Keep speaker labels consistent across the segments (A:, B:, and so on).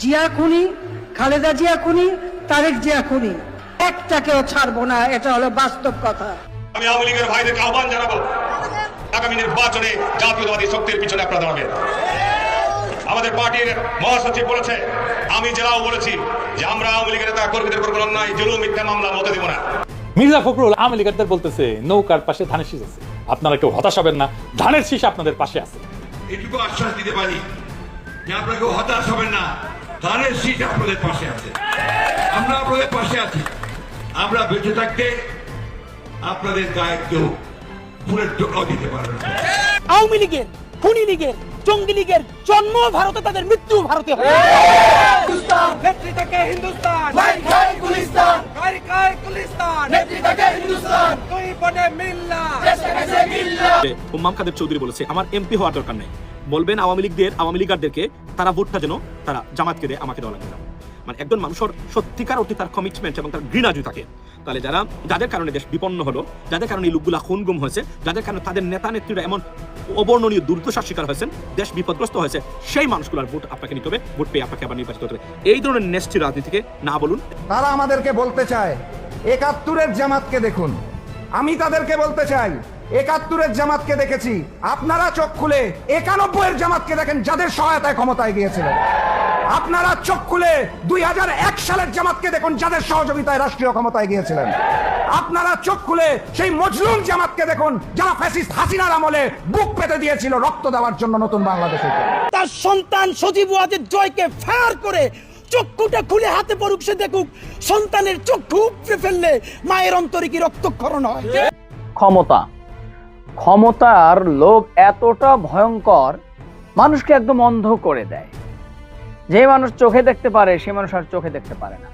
A: জিয়া খুনি খালেদা জিয়া খুনি তারেক জিয়া খুনি। একটাকেও ছাড়বো না এটা হলো বাস্তব কথা।
B: আমি আওয়ামী লীগের ভাইদেরকে আহ্বান জানাব। আগামী নির্বাচনে জাতীয়তাবাদী শক্তির পিছনে আপনারা দাঁড়াবেন। আমাদের পার্টির মহাসচিব বলেছে আমি জেলাও বলেছি যে আমরা আওয়ামী লীগের নেতা কর্মীদের উপর কোনো অন্যায় জুলুম মিথ্যা মামলা হতে দেব না।
C: মির্জা ফখরুল আওয়ামী লীগারদের বলতেছে নৌকার পাশে ধানের শীষ আছে। আপনারা কেউ হতাশ হবেন না ধানের শীষ আপনাদের পাশে আছে।
D: এটুকু আশ্বাস দিতে পারি যে আপনারা কেউ হতাশ হবেন না। ধানের শীত আপনাদের পাশে আছে। আমরা আপনাদের পাশে আছি। আমরা বেঁচে থাকতে আপনাদের গায়ে কেউ ফুলের টোকাও দিতে পারবে না।
E: আওয়ামী লীগের খুনি লীগের জঙ্গি লীগের জন্ম ভারতে তাদের মৃত্যু ভারতে হবে। নেত্রী থেকে হিন্দুস্তান।
F: কাদের চৌধুরী বলেছে আমার এমপি হওয়ার দরকার নেই। বলবেন আওয়ামী লীগদের, আওয়ামী লীগারদেরকে তারা ভোটটা যেন তারা জামাতকে দেয়, আমাকে দেওয়া লাগবে না। মানে একজন মানুষের সত্যিকার অর্থে তার কমিটমেন্ট এবং তার ঘৃণা যদি থাকে, তাহলে যারা, যাদের কারণে দেশ বিপন্ন হলো, যাদের কারণে এই লোকগুলা খুন গুম হয়েছে, যাদের কারণে তাদের নেতা নেত্রীরা এমন অবর্ণনীয় দুর্দশার শিকার হয়েছেন, দেশ বিপদগ্রস্ত হয়েছে, সেই মানুষগুলোর ভোট আপনাকে নিতে হবে, ভোট পেয়ে আপনাকে আবার নির্বাচিত হতে হবে। এই ধরনের নেস্টি রাজনীতিকে না বলুন।
G: তারা আমাদেরকে বলতে চায়, একাত্তরের জামাতকে দেখুন। আমি তাদেরকে বলতে চাই একাত্তরের জামাতকে দেখেছি। আপনারা চোখ খুলে একানব্বইয়ের জামাতকে দেখেন যাদের সহায়তায় ক্ষমতায় গিয়েছিলেন আপনারা চোখ খুলে দুই হাজার এক সালের জামাতকে দেখুন যাদের সহযোগিতায় রাষ্ট্রীয় ক্ষমতায় গিয়েছিলেন। আপনারা চোখ খুলে সেই মজলুম জামাতকে দেখুন যারা ফ্যাসিস্ট হাসিনার আমলে বুক পেতে দিয়েছিল রক্ত দেওয়ার জন্য নতুন বাংলাদেশে।
E: তার সন্তান সজীব ওয়াজের জয়কে ফায়ার করে চক্ষুটা খুলে হাতে পড়ুক সে দেখুক সন্তানের চক্ষু উপড়ে ফেললে মায়ের অন্তরে কি রক্তক্ষরণ হয়?
H: ক্ষমতা। ক্ষমতার লোভ এতটা ভয়ঙ্কর, মানুষকে একদম অন্ধ করে দেয়। যে মানুষ চোখে দেখতে পারে সে মানুষ আর চোখে দেখতে পারে না।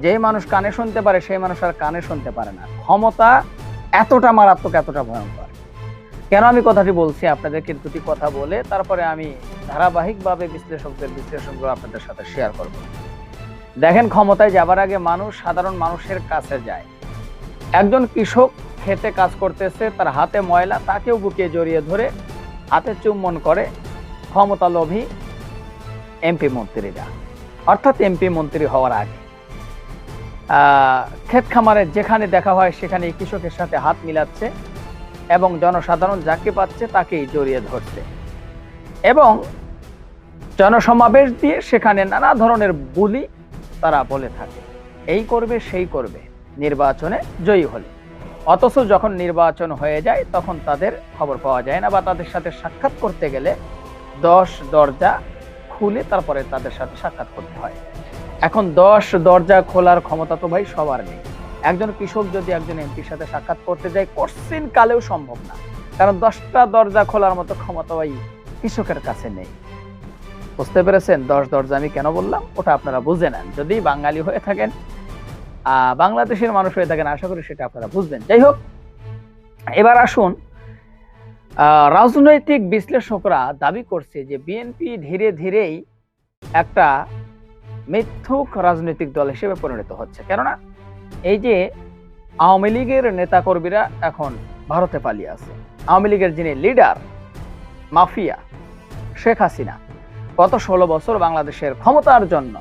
H: যে মানুষ কানে শুনতে পারে, সেই মানুষ আর কানে শুনতে পারে না। ক্ষমতা এতটা মারাত্মক, এতটা ভয়ঙ্কর। কেন আমি কথাটি বলছি? আপনাদেরকে দুটি কথা বলে তারপরে আমি ধারাবাহিকভাবে বিশ্লেষকদের বিশ্লেষণগুলো আপনাদের সাথে শেয়ার করব। দেখেন, ক্ষমতায় যাবার আগে মানুষ সাধারণ মানুষের কাছে যায়। একজন কৃষক খেতে কাজ করতেছে, তার হাতে ময়লা, তাকেও বুকে জড়িয়ে ধরে হাতে চুম্বন করে ক্ষমতা লোভী এমপি মন্ত্রীরা। অর্থাৎ এমপি মন্ত্রী হওয়ার আগে। ক্ষেত খামারে যেখানে দেখা হয় সেখানে কৃষকের সাথে হাত মিলাচ্ছে এবং জনসাধারণ যাকে পাচ্ছে তাকেই জড়িয়ে ধরছে। এবং জনসমাবেশ দিয়ে সেখানে নানা ধরনের বুলি তারা বলে থাকে। এই করবে, সেই করবে। নির্বাচনে জয়ী হলে। অথচ যখন নির্বাচন হয়ে যায়, তখন তাদের খবর পাওয়া যায় না বা তাদের সাথে সাক্ষাৎ করতে গেলে দশ দরজা খুলে তারপরে তাদের সাথে সাক্ষাৎ করতে হয়। এখন দশ দরজা খোলার ক্ষমতা তো ভাই সবার নেই। একজন কৃষক যদি একজন এমপির সাথে সাক্ষাৎ করতে যায়, কোশ্চিন কালেও সম্ভব না। কারণ দশটা দরজা খোলার মতো ক্ষমতা ভাই কৃষকের কাছে নেই। বুঝতে পেরেছেন? দশ দরজা আমি কেন বললাম? ওটা আপনারা বুঝে নেন। যদি বাঙালি হয়ে থাকেন বাংলাদেশের মানুষ হয়ে থাকেন, আশা করি সেটা আপনারা বুঝবেন। যাই হোক, এবার আসুন রাজনৈতিক বিশ্লেষকরা দাবি করছে যে বিএনপি ধীরে ধীরেই একটা মিথ্যুক রাজনৈতিক দল হিসেবে পরিণত হচ্ছে। কেননা এই যে আওয়ামী লীগের নেতাকর্মীরা এখন ভারতে পালিয়ে আছে। আওয়ামী লীগের যিনি লিডার, মাফিয়া শেখ হাসিনা, গত ষোলো বছর বাংলাদেশের ক্ষমতার জন্য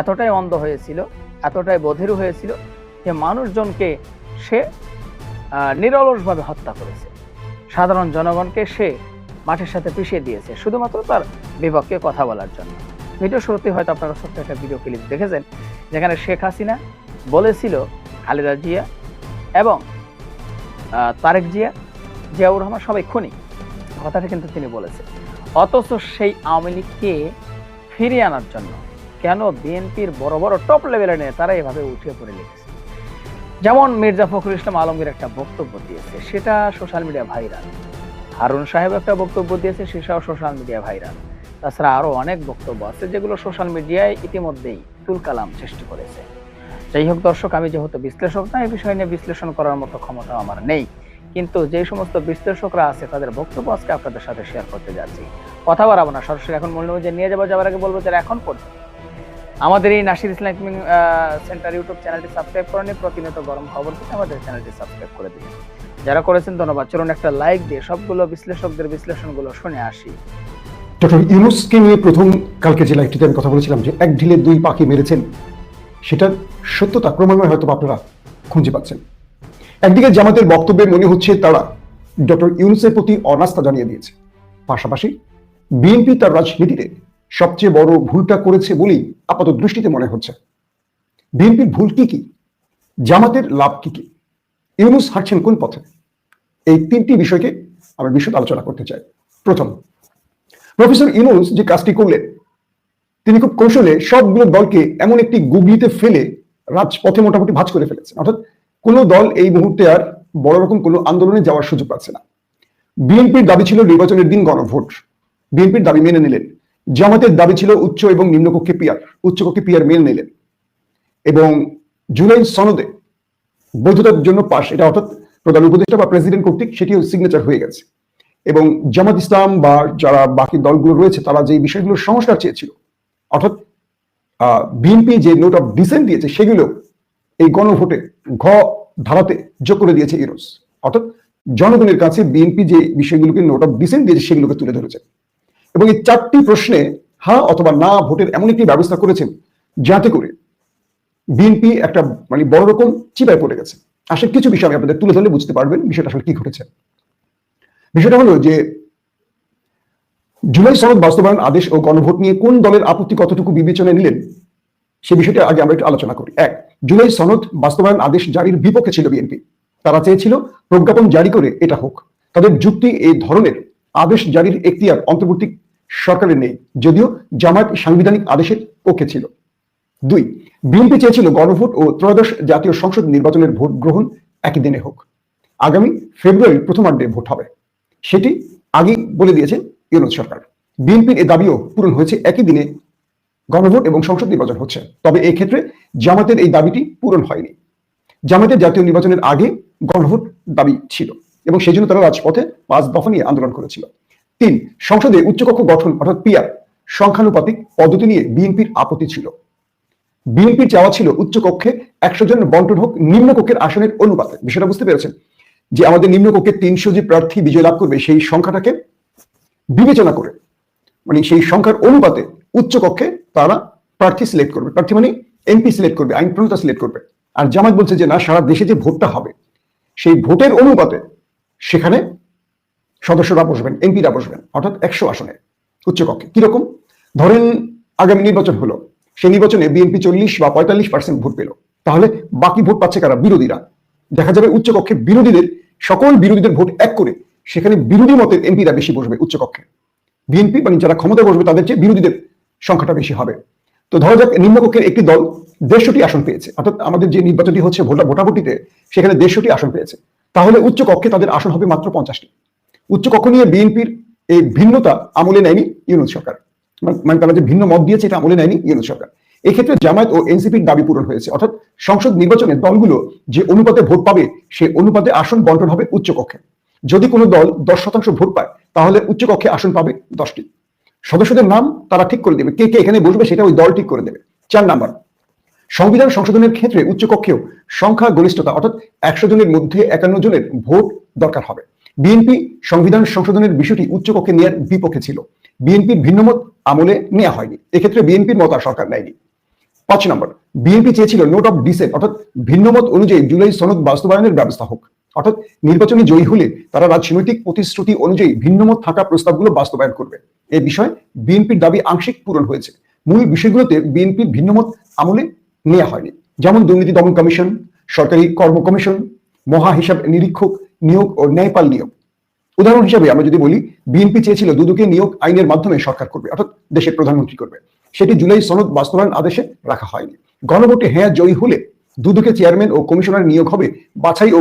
H: এতটাই অন্ধ হয়েছিল এতটাই বধির হয়েছিল যে মানুষজনকে সে নিরলসভাবে হত্যা করেছে। সাধারণ জনগণকে সে মাঠের সাথে পিষিয়ে দিয়েছে, শুধুমাত্র তার বিপক্ষে কথা বলার জন্য। ভিডিও শুরুতে হয়তো আপনারা ছোট্ট একটা ভিডিও ক্লিপ দেখেছেন, যেখানে শেখ হাসিনা বলেছিল, খালেদা জিয়া এবং তারেক জিয়া, জিয়াউর রহমান সবাই খুনি। কথাটা কিন্তু তিনি বলেছেন। অথচ সেই আওয়ামী লীগকে ফিরিয়ে আনার জন্য কেন বিএনপির বড় বড় টপ লেভেলের নেতারা এভাবে উঠে পড়ে লিখেছে যেমন মির্জা ফখরুল ইসলাম আলমগীর একটা বক্তব্য দিয়েছে, সেটা সোশ্যাল মিডিয়া ভাইরাল হারুন সাহেব একটা বক্তব্য দিয়েছে, সেটাও সোশ্যাল মিডিয়া ভাইরাল তাছাড়া আরও অনেক বক্তব্য আছে, যেগুলো সোশ্যাল মিডিয়ায় ইতিমধ্যেই তুলকালাম সৃষ্টি করেছে। যাই হোক দর্শক, আমি যেহেতু বিশ্লেষক না এই বিষয় নিয়ে বিশ্লেষণ করার মতো ক্ষমতা আমার নেই। কিন্তু যে সমস্ত বিশ্লেষকরা আছে, তাদের বক্তব্য আজকে আপনাদের সাথে শেয়ার করতে যাচ্ছি। কথা বাড়াবো না, সরাসরি এখন মূল্য যে নিয়ে যাব, যাওয়ার আগে বলব যারা এখন পর্যন্ত আমাদের এই নাসির ইসলামিক সেন্টার ইউটিউব চ্যানেলটি সাবস্ক্রাইব করেনি, প্রতিনিয়ত গরম খবর পেতে আমাদের চ্যানেলটি সাবস্ক্রাইব করে দিন যারা করেছেন, ধন্যবাদ। চলুন একটা লাইক দিয়ে সবগুলো বিশ্লেষকদের বিশ্লেষণগুলো শুনে আসি।
I: ডক্টর ইউনুসকে নিয়ে প্রথম কালকে যে লাইভটিতে আমি কথা বলেছিলাম যে এক ঢিলে দুই পাখি মেরেছেন, সেটার সত্যতা ক্রমান্বয়ে হয়তো আপনারা খুঁজে পাচ্ছেন। একদিকে জামাতের বক্তব্যে মনে হচ্ছে তারা ডক্টর ইউনুসের প্রতি অনাস্থা জানিয়ে দিয়েছে। পাশাপাশি বিএনপি তার রাজনীতিতে সবচেয়ে বড় ভুলটা করেছে বলেই আপাতত দৃষ্টিতে মনে হচ্ছে। বিএনপির ভুল কি কি? জামাতের লাভ কি কি? ইউনুস হাঁটছেন কোন পথে? এই তিনটি বিষয়কে আমি বিশদ আলোচনা করতে চাই। প্রথম, প্রফেসর ইউনুস যে কাজটি করলেন, তিনি খুব কৌশলে সবগুলো দলকে এমন একটি গুগলিতে ফেলে রাজপথে মোটামুটি ভাঁজ করে ফেলেছেন। অর্থাৎ কোনো দল এই মুহূর্তে আর বড় রকম কোনো আন্দোলনে যাওয়ার সুযোগ পাচ্ছে না। বিএনপির দাবি ছিল নির্বাচনের দিন গণভোট। বিএনপির দাবি মেনে নিলেন। জামাতের দাবি ছিল উচ্চ এবং নিম্নকক্ষে পিয়ার, উচ্চকক্ষে পিয়ার মেনে নিলেন। এবং জুলাই সনদে বৈধতার জন্য পাশ, এটা অর্থাৎ প্রধান উপদেষ্টা বা প্রেসিডেন্ট কর্তৃক সেটিও সিগনেচার হয়ে গেছে। এবং জামাত ইসলাম বা যারা বাকি দলগুলো রয়েছে, তারা যে বিষয়গুলো সংস্কার চেয়েছিল, অর্থাৎ বিএনপি যে নোট অফ ডিসেন্ট দিয়েছে, সেগুলো এই গণভোটে ঘ ধারাতে যোগ করে দিয়েছে ইউরোস অর্থাৎ জনগণের কাছে বিএনপি যে বিষয়গুলোকে নোট অফ ডিসেন্ট দিয়েছে, সেগুলোকে তুলে ধরেছে। এবং এই চারটি প্রশ্নে হা অথবা না ভোটের এমন একটি ব্যবস্থা করেছেন যাতে করে বিএনপি একটা মানে বড় রকম চিপায় পড়ে গেছে। আসলে কিছু বিষয় আমি আপনাদের তুলে ধরলে বুঝতে পারবেন, বিষয়টা আসলে কি ঘটেছে। বিষয়টা হলো যে জুলাই সনদ বাস্তবায়ন আদেশ ও গণভোট নিয়ে কোন দলের আপত্তি কতটুকু বিবেচনায় নিলেন, সে বিষয়টা আগে আমরা একটু আলোচনা করি। এক, জুলাই সনদ বাস্তবায়ন আদেশ জারির বিপক্ষে ছিল বিএনপি। তারা চেয়েছিল প্রজ্ঞাপন জারি করে এটা হোক। তাদের যুক্তি এই ধরনের আদেশ জারির এখতিয়ার অন্তর্বর্তী সরকারের নেই, যদিও জামায়াত সাংবিধানিক আদেশের পক্ষে ছিল। দুই, বিএনপি চেয়েছিল গণভোট ও ত্রয়োদশ জাতীয় সংসদ নির্বাচনের ভোট গ্রহণ একই দিনে হোক। আগামী ফেব্রুয়ারির প্রথমার্ধে ভোট হবে। সেটি আগেই বলে দিয়েছে ইউনুস সরকার। বিএনপির এ দাবিও পূরণ হয়েছে একই দিনে গণভোট এবং সংসদ নির্বাচন হচ্ছে। তবে এই ক্ষেত্রে জামাতের এই দাবিটি পূরণ হয়নি। জামাতের জাতীয় নির্বাচনের আগে গণভোট দাবি ছিল। এবং সেই জন্য তারা রাজপথে পাঁচ দফা নিয়ে আন্দোলন করেছিল। তিন, সংসদে উচ্চকক্ষ গঠন, অর্থাৎ পিয়ার সংখ্যানুপাতিক পদ্ধতি নিয়ে বিএনপির আপত্তি ছিল। বিএনপির চাওয়া ছিল উচ্চকক্ষে একশো জন বন্টন হোক নিম্নকক্ষের আসনের অনুপাতে। বিষয়টা বুঝতে পেরেছেন? যে আমাদের নিম্নকক্ষে তিনশো যে প্রার্থী বিজয় লাভ করবে, সেই সংখ্যাটাকে বিবেচনা করে মানে সেই সংখ্যার অনুপাতে উচ্চকক্ষে তারা প্রার্থী সিলেক্ট করবে। প্রার্থী মানে এমপি সিলেক্ট করবে, আইন প্রণেতা সিলেক্ট করবে। আর জামাত বলছে যে, না, সারা দেশে যে ভোটটা হবে, সেই ভোটের অনুপাতে সেখানে সদস্যরা বসবেন, এমপিরা বসবেন, অর্থাৎ একশো আসনে উচ্চকক্ষে। কীরকম? ধরেন আগামী নির্বাচন হলো, সেই নির্বাচনে বিএনপি চল্লিশ বা পঁয়তাল্লিশ পার্সেন্ট ভোট পেল। তাহলে বাকি ভোট পাচ্ছে কারা? বিরোধীরা। দেখা যাবে উচ্চকক্ষে বিরোধীদের, সকল বিরোধীদের ভোট এক করে, সেখানে বিরোধী মতের এমপিরা বেশি বসবে উচ্চকক্ষে। বিএনপি মানে যারা ক্ষমতা বসবে, তাদের চেয়ে বিরোধীদের সংখ্যাটা বেশি হবে। তো ধরা যাক, নিম্নকক্ষের একটি দল দেড়শোটি আসন পেয়েছে, অর্থাৎ আমাদের যে নির্বাচনটি হচ্ছে ভোটা ভোটাভুটিতে, সেখানে দেড়শোটি আসন পেয়েছে। তাহলে উচ্চ কক্ষে তাদের আসন হবে মাত্র পঞ্চাশটি। উচ্চকক্ষ নিয়ে বিএনপির এই ভিন্নতা আমলে নেয়নি ইউনুস সরকার। মানে- মানে তারা যে ভিন্ন মত দিয়েছে এটা আমলে নেয়নি ইউনুস সরকার। এক্ষেত্রে জামায়াত ও এনসিপির দাবি পূরণ হয়েছে। অর্থাৎ সংসদ নির্বাচনে দলগুলো যে অনুপাতে ভোট পাবে সেই অনুপাতে আসন বন্টন হবে উচ্চকক্ষে। যদি কোনো দল দশ শতাংশ ভোট পায়, তাহলে উচ্চকক্ষে আসন পাবে দশটি। সদস্যদের নাম তারা ঠিক করে দেবে। কে কে এখানে বসবে সেটা ওই দল ঠিক করে দেবে। চার নাম্বার সংবিধান সংশোধনের ক্ষেত্রে উচ্চকক্ষেও সংখ্যা গরিষ্ঠতা অর্থাৎ একশো জনের মধ্যে একান্ন জনের ভোট দরকার হবে। বিএনপি সংবিধান সংশোধনের বিষয়টি উচ্চকক্ষে নেওয়ার বিপক্ষে ছিল। বিএনপির ভিন্নমত আমলে নেওয়া হয়নি। এক্ষেত্রে বিএনপির মত আর সরকার নেয়নি। পাঁচ নম্বর, বিএনপি চেয়েছিল নোট অফ ডিসেন্ট, অর্থাৎ ভিন্নমত অনুযায়ী জুলাই সনদ বাস্তবায়নের ব্যবস্থা হোক। অর্থাৎ নির্বাচনে জয়ী হলে তারা রাজনৈতিক প্রতিশ্রুতি অনুযায়ী ভিন্নমত থাকা প্রস্তাবগুলো বাস্তবায়ন করবে। এ বিষয়ে বিএনপির দাবি আংশিক পূরণ হয়েছে। মূল বিষয়গুলোতে বিএনপির ভিন্নমত আমলে নেওয়া হয়নি। যেমন দুর্নীতি দমন কমিশন, সরকারি কর্ম কমিশন, মহা হিসাব নিরীক্ষক নিয়োগ ও ন্যায়পাল নিয়োগ। উদাহরণ হিসাবে আমরা যদি বলি, বিএনপি চেয়েছিল দুদুকে নিয়োগ আইনের মাধ্যমে সরকার করবে, অর্থাৎ দেশের প্রধানমন্ত্রী করবে। সেটি জুলাই সনদ বাস্তবায়ন আদেশে রাখা হয়নি। গণভোটে হ্যাঁ জয়ী হলে দুদুকে চেয়ারম্যান ও কমিশনার নিয়োগ হবে বাছাই ও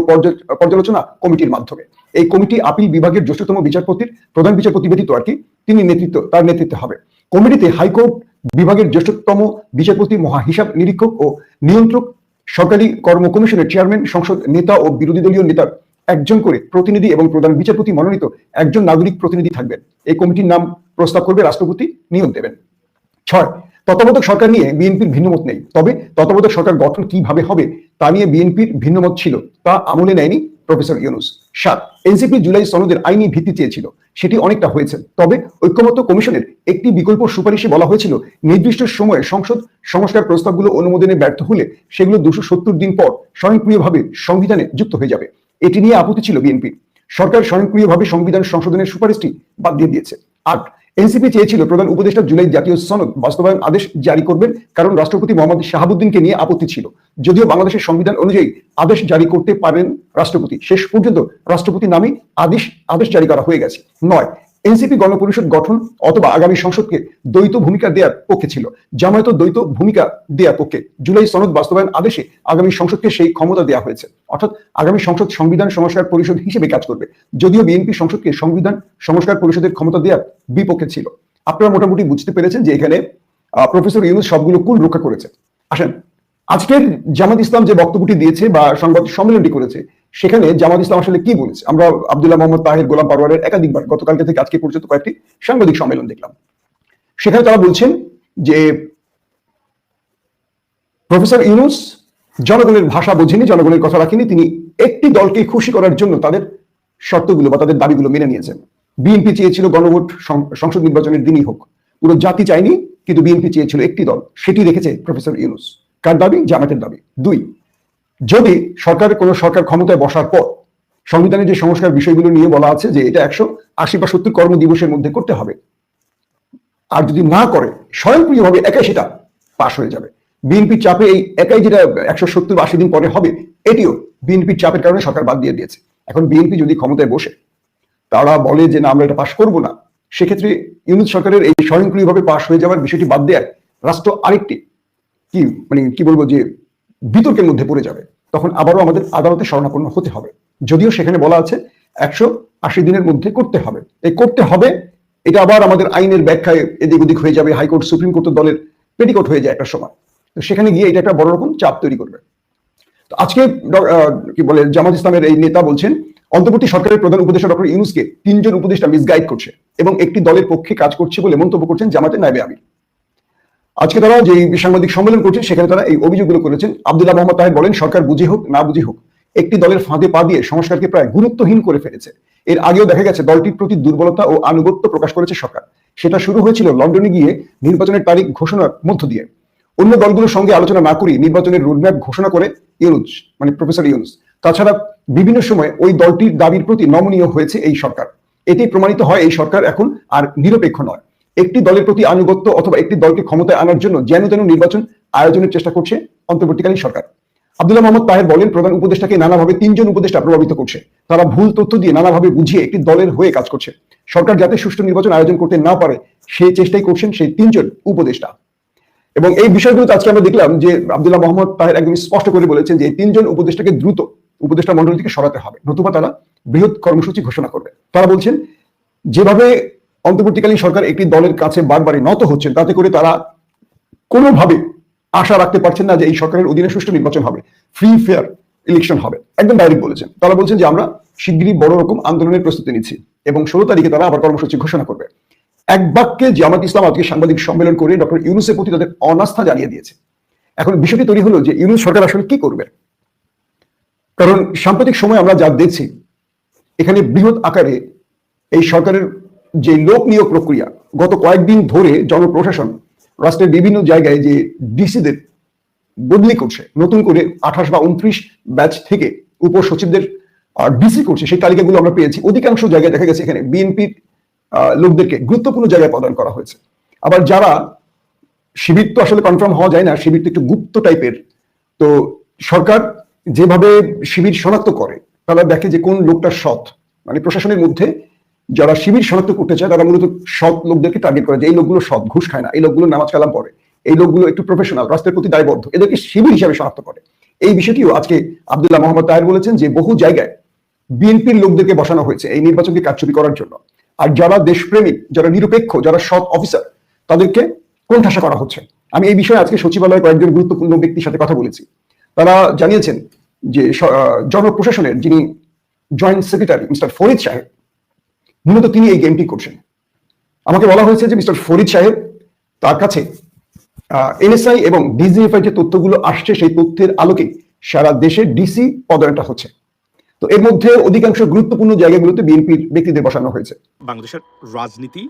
I: পর্যালোচনা কমিটির মাধ্যমে। এই কমিটি আপিল বিভাগের জ্যেষ্ঠতম বিচারপতির প্রধান বিচারপতি ব্যতীত আর কি, তিনি নেতৃত্ব তার নেতৃত্বে হবে। কমিটিতে হাইকোর্ট বিভাগের জ্যেষ্ঠতম বিচারপতি মহা হিসাব নিরীক্ষক ও নিয়ন্ত্রক সরকারি কর্ম কমিশনের চেয়ারম্যান, সংসদ নেতা ও বিরোধী দলীয় নেতার একজন করে প্রতিনিধি এবং প্রধান বিচারপতি মনোনীত একজন নাগরিক প্রতিনিধি থাকবেন। এই কমিটির নাম প্রস্তাব করবে রাষ্ট্রপতি নিয়োগ দেবেন। ছয়, তত্ত্বাবধায়ক সরকার নিয়ে বিএনপির ভিন্নমত নেই। তবে তত্ত্বাবধায়ক সরকার গঠন কীভাবে হবে তা নিয়ে বিএনপির ভিন্নমত ছিল তা আমলে নেয়নি প্রফেসর ইউনুস। সাত, এনসিপি জুলাই সনদের আইনি ভিত্তি চেয়েছিল। সেটি অনেকটা হয়েছে। তবে ঐক্যমত্য কমিশনের একটি বিকল্প সুপারিশে বলা হয়েছিল, নির্দিষ্ট সময়ে সংসদ সংস্কার প্রস্তাবগুলো অনুমোদনে ব্যর্থ হলে সেগুলো দুশো সত্তর দিন পর স্বয়ংক্রিয়ভাবে সংবিধানে যুক্ত হয়ে যাবে। এটি নিয়ে আপত্তি ছিল বিএনপি। সরকার স্বয়ংক্রিয়ভাবে সংবিধান সংশোধনের সুপারিশটি বাদ দিয়ে দিয়েছে। আট এনসিপি চেয়েছিল প্রধান উপদেষ্টা জুলাই জাতীয় সনদ বাস্তবায়ন আদেশ জারি করবেন, কারণ রাষ্ট্রপতি মোহাম্মদ শাহাবুদ্দিনকে নিয়ে আপত্তি ছিল। যদিও বাংলাদেশের সংবিধান অনুযায়ী আদেশ জারি করতে পারেন রাষ্ট্রপতি। শেষ পর্যন্ত রাষ্ট্রপতি নামে আদেশ আদেশ জারি করা হয়ে গেছে। নয় এনসিপি গণপরিষদ গঠন অথবা আগামী সংসদকে দ্বৈত ভূমিকা দেওয়ার পক্ষে ছিল। জামায়াত দ্বৈত ভূমিকা দেওয়ার পক্ষে জুলাই সনদ বাস্তবায়ন আদেশে আগামী সংসদকে সেই ক্ষমতা দেওয়া হয়েছে। অর্থাৎ আগামী সংসদ সংবিধান সংস্কার পরিষদ হিসেবে কাজ করবে। যদিও বিএনপি সংসদকে সংবিধান সংস্কার পরিষদের ক্ষমতা দেওয়ার বিপক্ষে ছিল। আপনারা মোটামুটি বুঝতে পেরেছেন যে এখানে প্রফেসর ইউনুস সবগুলো কুল রক্ষা করেছে। আসেন, আজকের জামাত ইসলাম যে বক্তব্যটি দিয়েছে বা সংবাদ সম্মেলনটি করেছে সেখানে জামাত ইসলাম আসলে কি বলেছে? আমরা আব্দুল্লাহ মোহাম্মদ তাহির গোলাম পারওয়ারের একাধিকবার গতকালকে থেকে আজকে পর্যন্ত কয়েকটি সাংবাদিক সম্মেলন দেখলাম। সেখানে তারা বলছেন যে, প্রফেসর ইউনুস জনগণের ভাষা বোঝেনি, জনগণের কথা রাখেনি, তিনি একটি দলকে খুশি করার জন্য তাদের শর্তগুলো বা তাদের দাবিগুলো মেনে নিয়েছেন। বিএনপি চেয়েছিল গণভোট সংসদ নির্বাচনের দিনই হোক। পুরো জাতি চায়নি, কিন্তু বিএনপি চেয়েছিল একটি দল, সেটি রেখেছে প্রফেসর ইউনুস। কার দাবি? জামাতের দাবি। দুই যদি সরকার কোনো সরকার ক্ষমতায় বসার পর সংবিধানের যে সংস্কার বিষয়গুলো নিয়ে বলা আছে যে এটা একশো আশি বা সত্তর কর্ম দিবসের মধ্যে করতে হবে, আর যদি না করে, স্বয়ংক্রিয়ভাবে একাই সেটা পাশ হয়ে যাবে। বিএনপির চাপে এই একাই যেটা একশো সত্তর আশি দিন পরে হবে, এটিও বিএনপির চাপের কারণে সরকার বাদ দিয়ে দিয়েছে। এখন বিএনপি যদি ক্ষমতায় বসে, তারা বলে যে না, আমরা এটা পাশ করব না, সেক্ষেত্রে ইউনিট সরকারের এই স্বয়ংক্রিয়ভাবে পাশ হয়ে যাওয়ার বিষয়টি বাদ দেয় রাষ্ট্র আরেকটি কি মানে কি বলব যে বিতর্কের মধ্যে পড়ে যাবে। তখন আবারও আমাদের আদালতে শরণাপন্ন হতে হবে। যদিও সেখানে বলা আছে, একশো আশি দিনের মধ্যে করতে হবে। এই করতে হবে, এটা আবার আমাদের আইনের ব্যাখ্যায় এদিক ওদিক হয়ে যাবে, হাইকোর্ট, সুপ্রিম কোর্টের দলের পেটিকোট হয়ে যায় একটা সময়। তো সেখানে গিয়ে এটা একটা বড় রকম চাপ তৈরি করবে। তো আজকে কি বলে, জামাত ইসলামের এই নেতা বলছেন, অন্তর্বর্তী সরকারের প্রধান উপদেষ্টা ডক্টর ইউনুসকে তিনজন উপদেষ্টা মিসগাইড করছে এবং একটি দলের পক্ষে কাজ করছে বলে মন্তব্য করছেন জামাতের নাইবে আমির। আজকে তারা যে সাংবাদিক সম্মেলন করছেন, সেখানে তারা এই অভিযোগগুলো করেছেন। আব্দুল্লাহ মোহাম্মদ তাহের বলেন, সরকার বুঝে হোক, না বুঝে হোক, একটি দলের ফাঁদে পা দিয়ে সংস্কারকে প্রায় গুরুত্বহীন করে ফেলেছে। এর আগেও দেখা গেছে, দলটির প্রতি দুর্বলতা ও আনুগত্য প্রকাশ করেছে সরকার। সেটা শুরু হয়েছিল লন্ডনে গিয়ে নির্বাচনের তারিখ ঘোষণার মধ্য দিয়ে। অন্য দলগুলোর সঙ্গে আলোচনা না করে নির্বাচনের রোডম্যাপ ঘোষণা করে ইউনুস মানে প্রফেসর ইউনুস। তাছাড়া বিভিন্ন সময় ওই দলটির দাবির প্রতি নমনীয় হয়েছে এই সরকার। এটি প্রমাণিত হয়, এই সরকার এখন আর নিরপেক্ষ নয়। একটি দলের প্রতি আনুগত্য অথবা একটি দলকে ক্ষমতায় আনার জন্য যেন তেন নির্বাচন আয়োজনের চেষ্টা করছে অন্তর্বর্তীকালীন সরকার। আব্দুল্লাহ মোহাম্মদ তাহের বলেন, প্রধান উপদেষ্টাকে নানাভাবে তিনজন উপদেষ্টা প্রভাবিত করছে। তারা ভুল তথ্য দিয়ে নানাভাবে বুঝিয়ে একটি দলের হয়ে কাজ করছে। সরকার যাতে সুষ্ঠু নির্বাচন আয়োজন করতে না পারে সেই চেষ্টাই করছেন সেই তিনজন উপদেষ্টা। এবং এই বিষয়গুলো আজকে আমরা দেখলাম যে আব্দুল্লাহ মোহাম্মদ তাহের একদম স্পষ্ট করে বলেছেন যে এই তিনজন উপদেষ্টাকে দ্রুত উপদেষ্টা মন্ডল থেকে সরাতে হবে। নতুবা তারা বৃহৎ কর্মসূচি ঘোষণা করবে। তারা বলছেন, যেভাবে অন্তর্বর্তীকালীন সরকার একটি দলের কাছে বারবারই নত হচ্ছেন, তাতে করে তারা কোনোভাবে আশা রাখতে পারছেন না যে এই সরকারের অধীনে সুষ্ঠু নির্বাচন হবে ফ্রি ফেয়ার ইলেকশন হবে। একদম ডাইরেক্ট বলেছেন। তারা বলছেন যে আমরা শিগগিরই বড় রকম আন্দোলনের প্রস্তুতি নিচ্ছি এবং ষোলো তারিখে তারা আবার কর্মসূচি ঘোষণা করবে। এক বাক্যে জামাত ইসলাম আজকে সাংবাদিক সম্মেলন করে ডক্টর ইউনুসের প্রতি তাদের অনাস্থা জানিয়ে দিয়েছে। এখন বিষয়টি তৈরি হলো যে ইউনুস সরকার আসলে কি করবে? কারণ সাম্প্রতিক সময় আমরা যা দেখছি, এখানে বৃহৎ আকারে এই সরকারের যে লোক নিয়োগ প্রক্রিয়া গত কয়েকদিন ধরে জনপ্রশাসন, রাষ্ট্রের বিভিন্ন জায়গায় যে ডিসিদের বদলি করছে, নতুন করে আঠাশ বা উনত্রিশ ব্যাচ থেকে উপসচিবদের ডিসি করছে, সেই তালিকাগুলো আমরা পেয়েছি। অধিকাংশ জায়গায় দেখা গেছে এখানে বিএনপির লোকদেরকে গুরুত্বপূর্ণ জায়গায় প্রদান করা হয়েছে। আবার যারা শিবির তো আসলে কনফার্ম হওয়া যায় না, শিবির তো একটু গুপ্ত টাইপের তো সরকার যেভাবে শিবির শনাক্ত করে, তারা দেখে যে কোন লোকটা সৎ। মানে প্রশাসনের মধ্যে যারা শিবির শনাক্ত করতে চায়, তারা মূলত সৎ লোকদেরকে টার্গেট করে যে এই লোকগুলো সৎ, ঘুষ খায় না, এই লোকগুলো নামাজ কালাম পড়ে, এই লোকগুলো একটু প্রফেশনাল রাষ্ট্রের প্রতি দায়বদ্ধ, এদেরকে শিবির হিসাবে শনাক্ত করে। এই বিষয়টিও আজকে আব্দুল্লাহ মোহাম্মদ তাহের বলেছেন যে বহু জায়গায় বিএনপির লোকদেরকে বসানো হয়েছে এই নির্বাচনকে কারচুপি করার জন্য। আর যারা দেশপ্রেমিক, যারা নিরপেক্ষ, যারা সৎ অফিসার তাদেরকে কোণঠাসা করা হচ্ছে। আমি এই বিষয়ে আজকে সচিবালয়ে কয়েকজন গুরুত্বপূর্ণ ব্যক্তির সাথে কথা বলেছি। তারা জানিয়েছেন যে জনপ্রশাসনের যিনি জয়েন্ট সেক্রেটারি মিস্টার ফরিদ সাহেব মূলত তিনি এই গেমটি করছেন। আমাকে বলা হয়েছে যে মিস্টার ফরিদ সাহেব তার কাছে এনএসআই এবং ডিজিএফআই যে তথ্যগুলো আসছে সেই তথ্যের আলোকে সারা দেশে ডিসি পদায়নটা হচ্ছে। তো এর মধ্যে অধিকাংশ গুরুত্বপূর্ণ জায়গাগুলোতে বিএনপির ব্যক্তিদের বসানো হয়েছে।
F: বাংলাদেশের রাজনীতি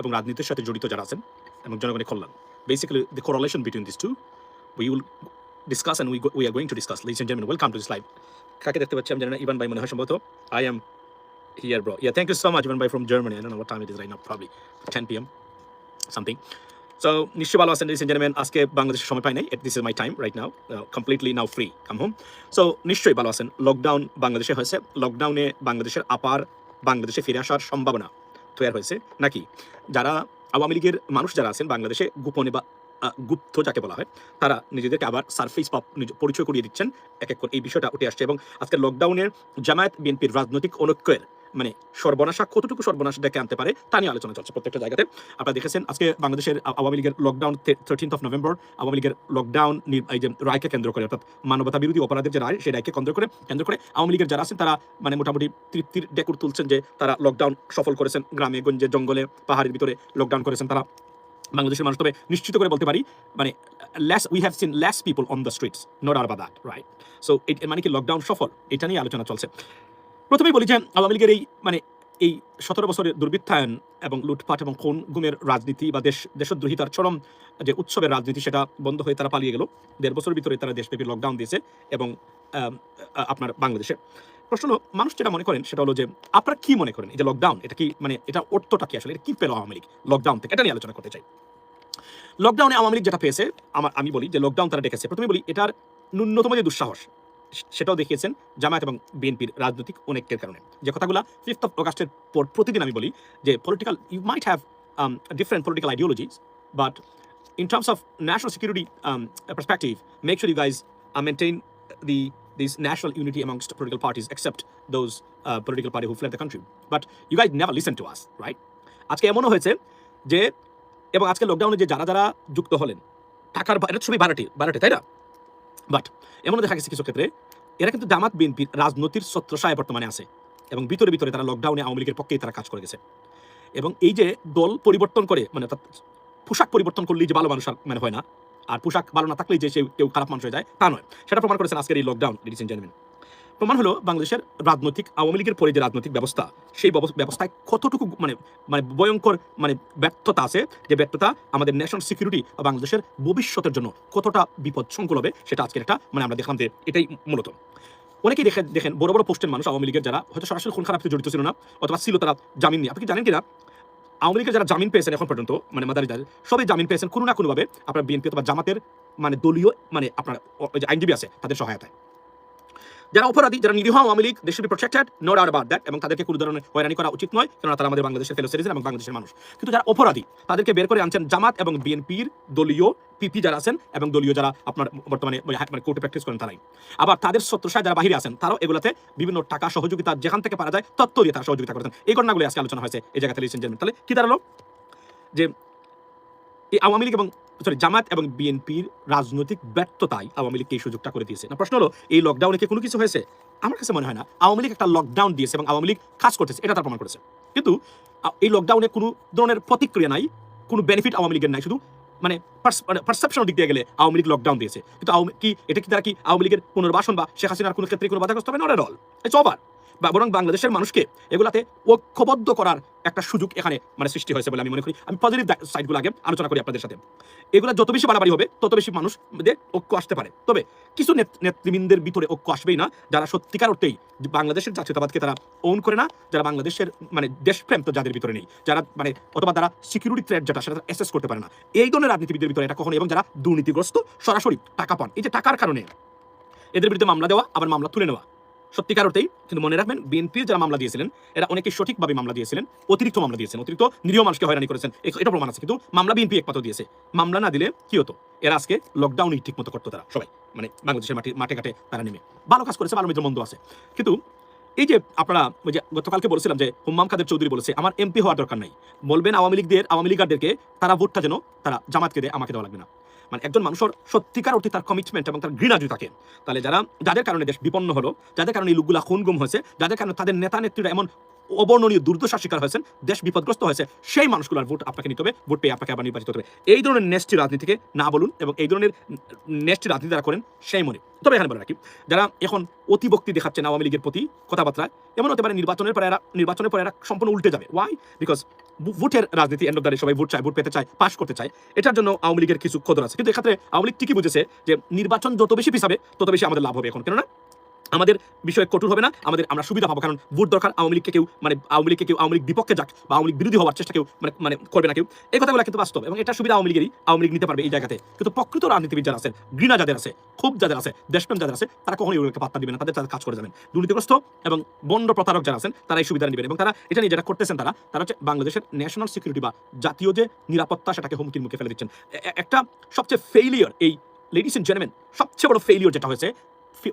F: এবং রাজনীতির সাথে জড়িত যারা আছেন এবং জনগণের কল্যাণ basically the correlation between this two we will discuss and we we are going to discuss ladies and gentleman welcome to this live কাকে দেখতে পাচ্ছি আমি জানি না, ইভান ভাই মনে হয় সম্ভবত। I am here bro yeah thank you so much Ivan ভাই from Germany I don't know what time it is right now probably 10 PM something so নিশ্চয়ই ভালো আছেন লিস জেন্টলম্যান আজকে বাংলাদেশের সময় পাই নাই this is my time right now completely now free come home so নিশ্চয়ই ভালো আছেন লকডাউন বাংলাদেশে হয়েছে লকডাউনে বাংলাদেশের আপার বাংলাদেশে ফিরে আসার সম্ভাবনা তৈরি হয়েছে, নাকি? যারা আওয়ামী লীগের মানুষ যারা আছেন বাংলাদেশে, গোপনে গুপ্ত যাকে বলা হয়, তারা নিজেদেরকে আবার সারফেস পরিচয় করিয়ে দিচ্ছেন, এক এক করে এই বিষয়টা উঠে আসছে। এবং আজকে লকডাউনের জামায়াত বিএনপির রাজনৈতিক অনৈক্যের মানে সর্বনাশা কতটুকু সর্বনাশ ডেকে আনতে পারে তা নিয়ে আলোচনা চলছে প্রত্যেকটা জায়গাতে। আপনারা দেখেছেন আজকে বাংলাদেশের আওয়ামী লীগের lockdown thirteenth of November Awami লীগের লকডাউন এই যে রায়কে কেন্দ্র করে, অর্থাৎ মানবতা বিরোধী অপরাধের যে রায়, সেই রায়কে কেন্দ্র করে কেন্দ্র করে আওয়ামী লীগের যারা আছেন, তারা মানে মোটামুটি তৃপ্তির ডেকুর তুলছেন যে তারা লকডাউন সফল করেছেন গ্রামে, গঞ্জে, জঙ্গলে, পাহাড়ের ভিতরে লকডাউন করেছেন তারা। বাংলাদেশের মানুষ তবে নিশ্চিত করে বলতে পারি মানে less we have seen less people on the streets not আর বা দ্যাট রাইট সো মানে কি লকডাউন সফল? এটা নিয়ে আলোচনা চলছে। প্রথমেই বলি যে আওয়ামী লীগের এই মানে এই সতেরো বছরের দুর্বৃত্তায়ন এবং লুটপাট এবং খুন গুমের রাজনীতি বা দেশ, দেশদ্রোহিতার চরম যে উৎসবের রাজনীতি সেটা বন্ধ হয়ে তারা পালিয়ে গেল। দেড় বছরের ভিতরে তারা দেশব্যাপী লকডাউন দিয়েছে এবং আপনার বাংলাদেশে। প্রশ্ন হলো, মানুষ যেটা মনে করেন সেটা হলো যে আপনারা কি মনে করেন? এই যে লকডাউন এটা কি মানে এটা অর্থটা কি আসলে? এটা কি পেল আওয়ামী লীগ? লকডাউন থেকে, এটা নিয়ে আলোচনা করতে চাই। লকডাউনে আওয়ামী লীগ যেটা পেয়েছে আমার আমি বলি যে লকডাউন তারা ডেকেছে। প্রথমে বলি, এটার ন্যূনতম যে দুঃসাহস সেটাও দেখিয়েছেন জামায়াত এবং বিএনপির রাজনৈতিক অনেকের কারণে। যে কথাগুলো ফিফথ অফ অগাস্টের পর প্রতিদিন আমি বলি যে political you might have different political ideologies but in terms of national security perspective make sure you guys I maintain the this national unity amongst political parties except those political party who fled the country but you guys never listen to us right আজকে এমনও হয়েছে যে, এবং আজকে লকডাউনে যে যারা যারা যুক্ত হলেন, টাকার বাইরে ছবি বারোটি বারোটি তাই না? বাট এমনও দেখা গেছে কিছু ক্ষেত্রে এরা কিন্তু দামাত বিএনপির রাজনৈতিক ছত্রসায় বর্তমানে আছে এবং ভিতরে ভিতরে তারা লকডাউনে আওয়ামী লীগের পক্ষেই তারা কাজ করে গেছে। এবং এই যে দল পরিবর্তন করে মানে অর্থাৎ পোশাক পরিবর্তন করলেই যে ভালো মানুষ মানে হয় না, আর পোশাক ভালো না থাকলেই যে সে কেউ খারাপ মানুষ হয়ে যায়, তা নয়। সেটা প্রমাণ করেছেন আজকের এই লকডাউন লিডিস এন্ড প্রমাণ হলো বাংলাদেশের রাজনৈতিক, আওয়ামী লীগের পরে যে রাজনৈতিক ব্যবস্থা, সেই ব্যবস্থায় কতটুকু মানে মানে ভয়ঙ্কর মানে ব্যর্থতা আছে, যে ব্যর্থতা আমাদের ন্যাশনাল সিকিউরিটি বা বাংলাদেশের ভবিষ্যতের জন্য কতটা বিপদ সংকুল হবে, সেটা আজকের একটা মানে আমরা দেখলাম যে এটাই মূলত। অনেকেই দেখেন দেখেন, বড় বড় পোস্টের মানুষ, আওয়ামী লীগের যারা হয়তো সরাসরি খুন খারাপ জড়িত ছিল না, অথবা ছিল তারা জামিন নিয়ে। আপনি কি জানেন কিনা আওয়ামী লীগের যারা জামিন পেয়েছেন এখন পর্যন্ত মানে মাদারিদার সবাই জামিন পেয়েছেন কোনো না কোনোভাবে, আপনার বিএনপি অথবা জামাতের মানে দলীয় মানে আপনার যে আইনজীবী আছে, তাদের সহায়তায়। যারা অপরাধী, যারা নিরীহ আওয়ামী লীগ দেশ be protected no doubt about that এবং তাদেরকে কোনো ধরনের হয়রানি করা উচিত নয়, কেননা তারা আমাদের বাংলাদেশের ফেলো সিটিজেন এবং বাংলাদেশের মানুষ। কিন্তু যারা অপরাধী, তাদেরকে বের করে আনছেন জামাত এবং বিএনপির দলীয় পিপি যারা আছেন এবং দলীয় যারা আপনার বর্তমানে মানে কোর্টে প্র্যাকটিস করেন তারাই। আবার তাদের সত্যসায় যারা বাহিরে আছেন, তারাও এগুলোতে বিভিন্ন টাকা সহযোগিতা যেখান থেকে পারা যায় তত্ত্ব দিয়ে তারা সহযোগিতা করেছেন। এই ঘটনাগুলি আজকে আলোচনা হয়েছে এই জায়গাতে লিসেন তাহলে কি দাঁড়াল? যে এই আওয়ামী লীগ এবং সরি জামাত এবং বিএনপির রাজনৈতিক ব্যর্থতায় আওয়ামী লীগকে এই সুযোগটা করে দিয়েছে। না প্রশ্ন হলো, এই লকডাউনে কি কোনো কিছু হয়েছে? আমার কাছে মনে হয় না। আওয়ামী লীগ একটা লকডাউন দিয়েছে এবং আওয়ামী লীগ কাজ করতেছে, এটা তার প্রমাণ করেছে। কিন্তু এই লকডাউনে কোনো ধরনের প্রতিক্রিয়া নাই, কোনো বেনিফিট আওয়ামী লীগের নাই। শুধু মানে পারসেপশন দিক দিয়ে গেলে আওয়ামী লীগ লকডাউন দিয়েছে। কিন্তু কি, এটা কি তারা কি আওয়ামী লীগের পুনর্বাসন বা শেখ হাসিনার কোনো ক্ষেত্রে কোনো বাধাগ্রস্ত হবে? এট অল ইটস ওভার বরং বাংলাদেশের মানুষকে এগুলাতে ঐক্যবদ্ধ করার একটা সুযোগ এখানে মানে সৃষ্টি হয়েছে বলে আমি মনে করি। আমি পজিটিভ সাইডগুলো আগে আলোচনা করি আপনাদের সাথে। এগুলো যত বেশি বাড়াবাড়ি হবে, তত বেশি মানুষ ঐক্য আসতে পারে। তবে কিছু নেতৃবৃন্দের ভিতরে ঐক্য আসবেই না, যারা সত্যিকার অর্থেই বাংলাদেশের জাতীয়তাবাদকে তারা ওন করে না, যারা বাংলাদেশের মানে দেশপ্রেম তো যাদের ভিতরে নেই, যারা মানে অথবা তারা সিকিউরিটি থ্রেট যেটা, সেটা অ্যাসেস করতে পারে না। এই ধরনের রাজনীতিবিদদের ভিতরে এটা কখনো এবং যারা দুর্নীতিগ্রস্ত সরাসরি টাকা পান, এই যে টাকার কারণে। এদের বিরুদ্ধে মামলা দেওয়া, আবার মামলা তুলে নেওয়া। সত্যিকার অর্থেই কিন্তু মনে রাখবেন, বিএনপির যারা মামলা দিয়েছিলেন, এরা অনেকে সঠিকভাবে মামলা দিয়েছিলেন, অতিরিক্ত মামলা দিয়েছেন অতিরিক্ত নিরীহ মানুষকে হয়রানি করেছেন এটা প্রমাণ আছে। কিন্তু মামলা বিএনপি একমাত্র দিয়েছে। মামলা না দিলে কি হতো? এরা আজকে লকডাউনই ঠিক মতো করতো তারা, সবাই। মানে বাংলাদেশের মাটি মাঠে ঘাটে তারা নেমে। ভালো কাজ করেছে, ভালো মিত্র মন্দ আছে। কিন্তু এই যে আপনারা ওই যে গতকালকে বলেছিলাম যে হুম্মাম কাদের চৌধুরী বলেছে, আমার এমপি হওয়ার দরকার নাই। বলবেন আওয়ামী লীগদের আওয়ামী লীগারদেরকে তারা ভোটটা যেন তারা জামাতকে দেয়, আমাকে দেওয়া লাগবে না। মানে একজন মানুষের সত্যিকার অর্থে তার কমিটমেন্ট এবং তার ঘৃণা যদি থাকে, তাহলে যারা, যাদের কারণে দেশ বিপন্ন হলো, যাদের কারণে এই লোকগুলা খুন গুম হয়েছে, যাদের কারণে তাদের নেতা নেত্রীরা এমন অবর্ণনীয় দুর্দশার শিকার হয়েছেন, দেশ বিপদগ্রস্ত হয়েছে, সেই মানুষগুলোর ভোট আপনাকে নিতে হবে ভোট পেয়ে আপনাকে আবার নির্বাচিত হবে। এই ধরনের নেস্টি রাজনীতিকে না বলুন এবং এই ধরনের নেস্টি রাজনীতি যারা করেন, সেই মনে। তবে এখানে বলে রাখি, যারা এখন অতিভক্তি দেখাচ্ছেন আওয়ামী লীগের প্রতি কথাবার্তায়, এমন হতে পারে নির্বাচনের পরে এরা, নির্বাচনের পরে এরা সম্পূর্ণ উল্টে যাবে। ওয়াই বিকজ ভোটের রাজনীতি এন্ড অফ দ্য সবাই ভোট চায়, ভোট পেতে চায় পাশ করতে চায়। এটার জন্য আওয়ামী লীগের কিছু খদর আছে। কিন্তু এক্ষেত্রে আওয়ামী লীগ ঠিকই বুঝেছে যে নির্বাচন যত বেশি পিছাবে তত বেশি আমাদের লাভ হবে এখন। কেননা আমাদের বিষয়ে কঠোর হবে না। আমাদের আমরা সুবিধা পাবো, কারণ ভোট দরকার আওয়ামী লীগকে কেউ মানে আওয়ামী লীগকে কেউ, আওয়ামী লীগ বিপক্ষে যাক বা আওয়ামী লীগ বিরোধী হওয়ার চেষ্টা কেউ মানে মানে করবে না কেউ, এই কথাগুলো কিন্তু বাস্তব এবং এটা সুবিধা আওয়ামী লীগেরই, আওয়ামী লীগ নিতে পারবে এই জায়গাতে। কিন্তু প্রকৃত রাজনীতিবিদ যারা আছেন ঘৃণা যাদের আছে খুব যাদের আছে, দেশপ্রেম যাদের আছে, তারা কখনোই ওগুলোকে পাত্তা দিবে না, তাদের তাদের কাজ করে যাবেন। দুর্নীতিগ্রস্ত এবং বন্ড প্রতারক যারা আছেন, তারা এই সুবিধা নেবেন এবং তারা এটা নিয়ে যেটা করতেছেন তারা তারা হচ্ছে বাংলাদেশের ন্যাশনাল সিকিউরিটি বা জাতীয় যে নিরাপত্তা সেটাকে হুমকির মুখে ফেলে দিচ্ছেন। একটা সবচেয়ে ফেইলিয়র এই লেডিস এন্ড জেন্টলম্যান সবচেয়ে বড় ফেইলিয়র যেটা হয়েছে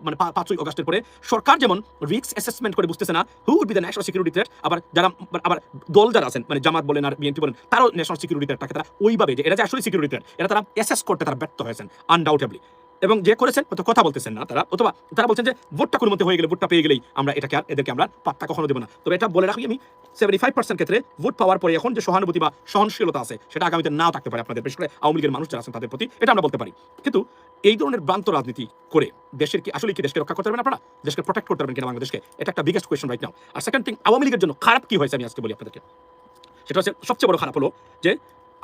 F: মানে পাঁচই অগাস্টের পরে সরকার যেমন রিক্স অ্যাসেসমেন্ট করে বুঝতেছে না who would be the national security threat আবার যারা আবার দল যারা আছেন মানে জামাত বলেন আর বিএনপি বলেন, তারাও ন্যাশনাল সিকিউরিটি থ্রেটটাকে তারা ওইভাবে যে এটা যে আসলে সিকিউরিটি থ্রেট এটা তারা অ্যাসেস করতে তারা ব্যর্থ হয়েছেন আনডাউটেবলি এবং যে করেছেন হয়তো কথা বলতেছেন না তারা, অথবা তারা বলছেন যে, ভোটটা কোনো মধ্যে হয়ে গেলে, ভোটটা পেয়ে গেলেই আমরা এটাকে আর এদেরকে আমরা পাত্তা কখনো দেবো না। তবে এটা বলে রাখি আমি সেভেন্টি ফাইভ পার্সেন্ট ক্ষেত্রে ভোট পাওয়ার পরে এখন যে সহানুভূতি বা সহনশীলতা আছে, সেটা আগামীতে নাও থাকতে পারে আপনাদের, বিশেষ করে আওয়ামী লীগের মানুষ যারা আছেন তাদের প্রতি, এটা আমরা বলতে পারি। কিন্তু এই ধরনের ভ্রান্ত রাজনীতি করে দেশের কি আসলে কি দেশকে রক্ষা করতে পারবেন আপনারা? দেশকে প্রোটেক্ট করতে পারবেন কিনা বাংলাদেশকে? এটা একটা বিগেস্ট কোয়েশন রাইট নাও আর সেকেন্ড থিং আওয়ামী লীগের জন্য খারাপ কি হয়েছে আমি আজকে বলি আপনাদেরকে। সেটা হচ্ছে সবচেয়ে বড় খারাপ হলো যে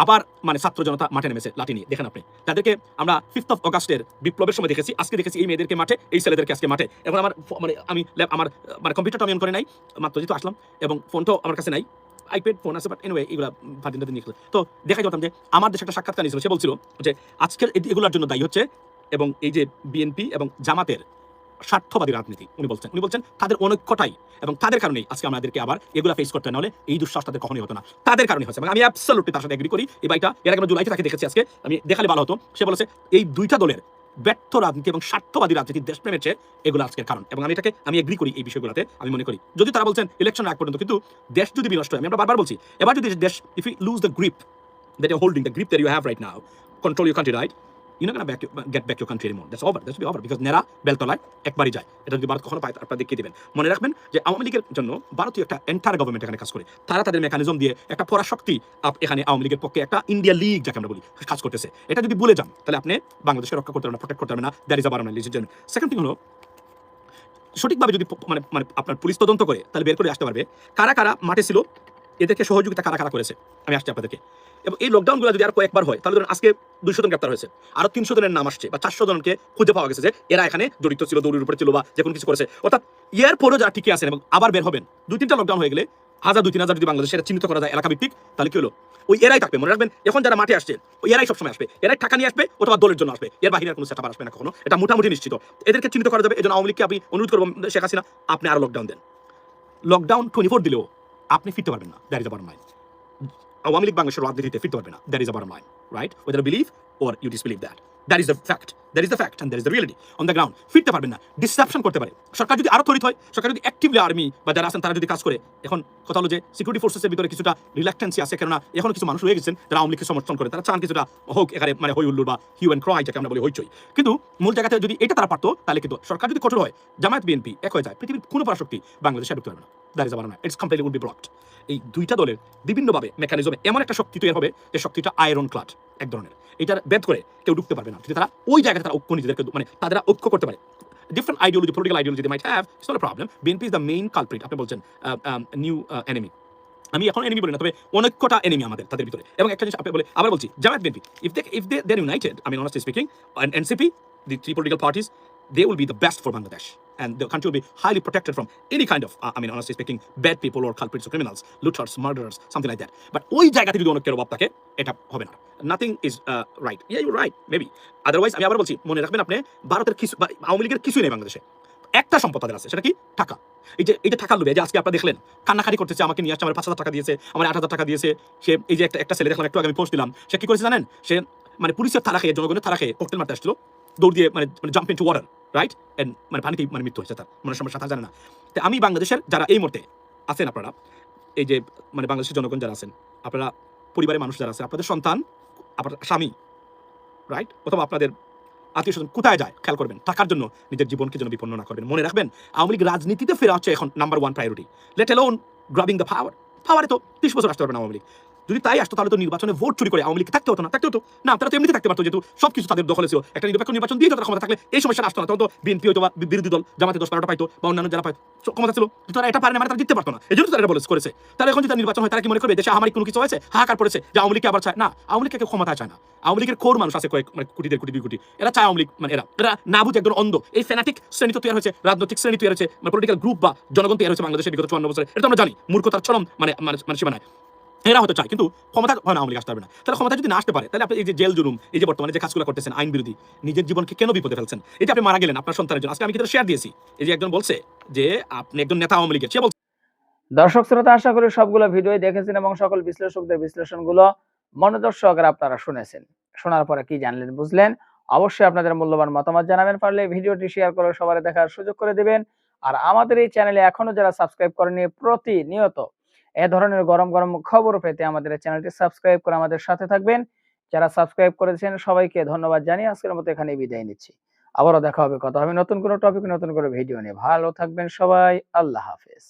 F: আবার মানে ছাত্র জনতা মাঠে নেমেছে লাঠি নিয়ে। দেখেন আপনি। তাদেরকে আমরা ফিফথ অফ অগাস্টের বিপ্লবের সময় দেখেছি। আজকে দেখেছি এই মেয়েদেরকে মাঠে, এই ছেলেদেরকে আজকে মাঠে। এখন আমার মানে আমি আমার মানে কম্পিউটারটা আমি অন করে নাই। মাত্র যেহেতু আসলাম, এবং ফোনটাও আমার কাছে নাই। আইপ্যাড ফোন আছে বাট এনিওয়ে এগুলো ফাদিনটা নিয়ে তো দেখা যেতাম যে আমার দেশে একটা সাক্ষাৎকার নিয়েছিল। সে বলছিল যে আজকের এগুলোর জন্য দায়ী হচ্ছে, এবং এই যে বিএনপি এবং জামাতের স্বার্থবাদী রাজনীতি উনি বলছেন। উনি বলছেন তাদের অনৈক্যটাই এবং তাদের কারণেই আজকে আমাদেরকে আবার এগুলো ফেস করতে না হলে এই দুঃশ্বাস তাদের কখনোই হতো না। তাদের কারণে হচ্ছে। এবং আমি অ্যাবসলুটলি তার সাথে এগ্রি করি। এই বাইটা এর আগে জুলাইতে তাকে দেখেছি আজকে। আমি দেখালে ভালো হতো। সে বলেছে এই দুইটা দলের ব্যর্থ রাজনীতি এবং স্বার্থবাদী রাজনীতি দেশপ্রেমের চেয়ে এগুলো আজকের কারণ। এবং আমি এটাকে আমি এগ্রি করি এই বিষয়গুলোতে আমি মনে করি। যদি তারা বলছেন ইলেকশন আগ পর্যন্ত কিন্তু দেশ যদি বিনষ্ট হয় আমি আমরা বারবার বলছি এবার যদি দেশ if you lose the grip that you're holding, the grip that you have right now, control your country, right? You're not back your, get back your country anymore. That's over. That's be over. Because নেরা বেলতলায় একবারই যায়। এটা যদি ভারত কখনো পায় আপনারা দেখিয়ে দেবেন। মনে রাখবেন যে আওয়ামী লীগের জন্য ভারতীয় একটা এন্টার গভর্নমেন্ট এখানে কাজ করে। তারা তাদের মেকানিজম দিয়ে একটা পরাশক্তি এখানে আওয়ামী লীগের পক্ষে একটা ইন্ডিয়া লিগ যাকে আমরা বলি কাজ করতেছে। এটা যদি ভুলে যান তাহলে আপনি বাংলাদেশকে রক্ষা করতে পারবেন প্রোটেক্ট করতে পারবেন না। দ্যাট ইজ আবার সেকেন্ড থিং হলো সঠিকভাবে যদি মানে মানে আপনার পুলিশ তদন্ত করে তাহলে বের করে আসতে পারবে। কারা কারা মাঠে ছিল এদেরকে সহযোগিতা কারা কারা করেছে? আমি আসছি আপনাদেরকে। এবং এই লকডাউনগুলো যদি আর কয়েকবার হয়, তাহলে ধরুন আজকে দুইশো জন গ্রেপ্তার হয়েছে। আরও তিনশো জনের নাম আসছে বা চারশো জনকে খুঁজে পাওয়া গেছে যে এরা এখানে জড়িত ছিল, দৌড়ের উপরে ছিল বা যে কোনো কিছু করেছে। অর্থাৎ এর পরেও যারা টিকে আছেন এবং আবার বের হবেন, দুই তিনটা লকডাউন হয়ে গেলে হাজার দুই তিন হাজার যদি বাংলাদেশে এটা চিহ্নিত করা যায় এলাকা ভিত্তিক তাহলে কি হলো? ওই এরাই থাকবে, মনে রাখবেন। এখন যারা মাঠে আসছে, ওই এরাই সবসময় আসবে। এরাই টাকা নিয়ে আসবে অথবা দলের জন্য আসবে। এর বাহিরে কোনো সেটা আসবে না কখনো। এটা মোটামুটি নিশ্চিত। এদেরকে চিহ্নিত করা যাবে এই জন্য আওয়ামী আমি অনুরোধ করব, শেখ হাসিনা, আপনি আরও লকডাউন দেন। লকডাউন টোয়েন্টি ফোর দিলেও আপনি ফিরতে পারবেন না দ্যাট ইজ আবার মাইন্ড আওয়ামী লীগ বাংলাদেশের রাজনীতিতে ফিরতে পারবে না দ্যাট ইজ আবার mind right whether believe or you disbelieve that that is the fact that is the fact and that is the reality on the ground ফিরতে পারবেন না। ডিসরাপশন করতে পারে। সরকার যদি আরও তরিত হয়, সরকার যদি অ্যাক্টিভলি আর্মি বা যারা আছেন তারা যদি কাজ করে, এখন কথা হলো যে সিকিউরিটি ফোর্সেসের ভিতরে কিছুটা রিল্যাক্টেন্সি আছে, কেননা এখন কিছু মানুষ হয়ে গেছেন যারা আওয়ামী লীগকে সমর্থন করে। তারা চান কিছুটা হোক এখানে মানে হই উল্লুর বা হিউ অ্যান্ড ক্রয় যাকে আমরা বলি হইচই। কিন্তু মূল জায়গাতে যদি এটা তারা পারতো, তাহলে কিন্তু সরকার যদি কঠোর হয়, জামায়াত বিএনপি এক হয়ে যায়। পৃথিবীর কোনো পরাশক্তি বাংলাদেশে ঢুকতে পারবে না। দ্যাট ইজ আবার না it's completely would be blocked এই দুইটা দলের বিভিন্নভাবে মেকানিজমে এমন একটা শক্তি তৈরি হবে যে শক্তিটা আয়রন ক্লাড এক ধরনের। এটার বেদ করে কেউ ঢুকতে পারবে না। যদি তারা ওই জায়গায় তারা ঐক্য নিজেদেরকে মানে তারা ঐক্য করতে পারে। Different ideology political ideology might have not problem BNP is the main culprit আপনি বলছেন নিউ এনিমি আমি এখন এনিমি বলি না, তবে অনেকটা এনিমি আমাদের, তাদের ভিতরে। এবং একটা জিনিস আপনি বলে আবার বলছি, Jamaat BNP if they if they they're united I mean honestly speaking NCP the three political parties, they will be the best for Bangladesh and the country will be highly protected from any kind of uh, I mean honestly speaking bad people or culprits or criminals looters murderers something like that. But ওই জায়গাতে যদি অনেকের অভাব থাকে এটা হবে না। Nothing is right yeah you right maybe otherwise আমি আবার বলছি মনে রাখবেন আপনি ভারতের কিছু আওয়ামী লীগের কিছুই নেই বাংলাদেশে। একটা সম্পদ তাদের আছে সেটা কি? টাকা এই যে যে টাকা লোভে যে আজকে আপনারা দেখলেন কান্নাকাটি করতেছে আমাকে নিয়ে আসছে আমার পাঁচ হাজার টাকা দিয়েছে আমার আট হাজার টাকা দিয়েছে সে এই যে একটা একটা ছেলে দেখলাম একটু আগে আমি পোস্ট দিলাম সে কি করেছে জানেন? সে মানে পুলিশের তারা খেয়ে জনগণের তারা খেয়ে কোকটেল মারতে আসছিল দৌড় দিয়ে মানে মানে jump into water right and মানে পানিতেই মানে মৃত্যু হয়েছে তার। মনে সময় সাঁতার জানে না। তো আমি বাংলাদেশের যারা এই মুহূর্তে আছেন আপনারা, এই যে মানে বাংলাদেশের জনগণ যারা আছেন, আপনারা পরিবারের মানুষ যারা আছে, আপনাদের সন্তান, আপনার স্বামী রাইট অথবা আপনাদের আত্মীয় স্বজন কোথায় যায়, খেয়াল করবেন। টাকার জন্য নিজের জীবনকে যেন বিপন্ন না করবেন মনে রাখবেন, আওয়ামী লীগ রাজনীতিতে ফেরা হচ্ছে এখন number one priority let alone grabbing the power পাওয়ারে তো ত্রিশ বছর আসতে পারবেন আওয়ামী লীগ। যদি তাই আসতো, তাহলে তো নির্বাচনে ভোট চুরি করে আওয়ামী লীগ থাকতে হতো না, থাকতে হতো। না, তারা তো এমনিতে থাকতে পারতো, যেহেতু সবকিছু তাদের দখলে ছিল। একটা নিরপেক্ষ নির্বাচন দিয়ে তারা ক্ষমতা থাকলে এই সমস্যা আসতো না, তখন তো বিএনপি হয়তো বা বিরোধী দল জামাতে দশ বারোটা পাইতো বা অন্যান্য যারা পাইতো ক্ষমতা ছিল। তারা এটা পারে না মানে তারা জিততে পারতো না। এই জন্য তারা এটা বলে করেছে। তাহলে এখন যদি নির্বাচন হয়, তারা কি মনে করবে দেশে আমার কোনো কিছু হয়েছে? হাহাকার পড়েছে যে আওয়ামী লীগকে আবার চায়? না, আওয়ামী লীগকে ক্ষমতা চায় না। আওয়ামী লীগের খোর মানুষ আছে কয়েক মানে কোটি দেড় কোটি, দুই কোটি। এরা চায় আওয়ামী লীগ মানে এরা এরা না বুঝে একজন অন্ধ। এই ফ্যানাটিক শ্রেণি তো তৈরি হয়েছে, রাজনৈতিক শ্রেণি তৈরি হয়েছে মানে পলিটিক্যাল গ্রুপ বা জনগণ তৈরি হয়েছে বাংলাদেশের বিগত চুয়ান্ন বছরে। এটা আমরা জানি, মূর্খতার চরম মানে মানে মানে সীমানায়। এরা হয়তো চায়, কিন্তু ক্ষমতা হয় না আওয়ামী আসতে পারবে না। তাহলে ক্ষমতা যদি না আসতে পারে, তাহলে আপনি এই যে জেল জুলুম, এই যে বর্তমানে যে কাজগুলো করতেছেন আইন বিরোধী, নিজের জীবনকে কেন বিপদে ফেলছেন? এই যে আপনি মারা গেলেন আপনার সন্তানের জন্য, আজকে আমি কিন্তু শেয়ার দিয়েছি। এই যে একজন বলছে যে আপনি একজন নেতা আওয়ামী লীগের, সে বলছে
H: দর্শক শ্রোতা, আশা করি সবগুলো ভিডিও দেখেছেন এবং সকল বিশ্লেষকদের বিশ্লেষণগুলো মনোযোগ সহকারে আপনারা শুনেছেন। শোনার পরে কি জানলেন, বুঝলেন? অবশ্যই আপনাদের মূল্যবান মতামত জানাবেন, পারলে ভিডিওটি শেয়ার করে সবার দেখার সুযোগ করে দেবেন। আর আমাদের এই চ্যানেলে এখনও যারা সাবস্ক্রাইব করেনি প্রতিনিয়ত এ ধরনের গরম গরম খবর পেতে আমাদের চ্যানেলটি সাবস্ক্রাইব করে আমাদের সাথে থাকবেন। যারা সাবস্ক্রাইব করেছেন, সবাইকে ধন্যবাদ জানিয়ে আজকের মতো এখানে বিদায় নিচ্ছি। আবারও দেখা হবে, কথা হবে নতুন কোনো টপিক নতুন কোনো ভিডিও নিয়ে। ভালো থাকবেন সবাই, আল্লাহ হাফেজ।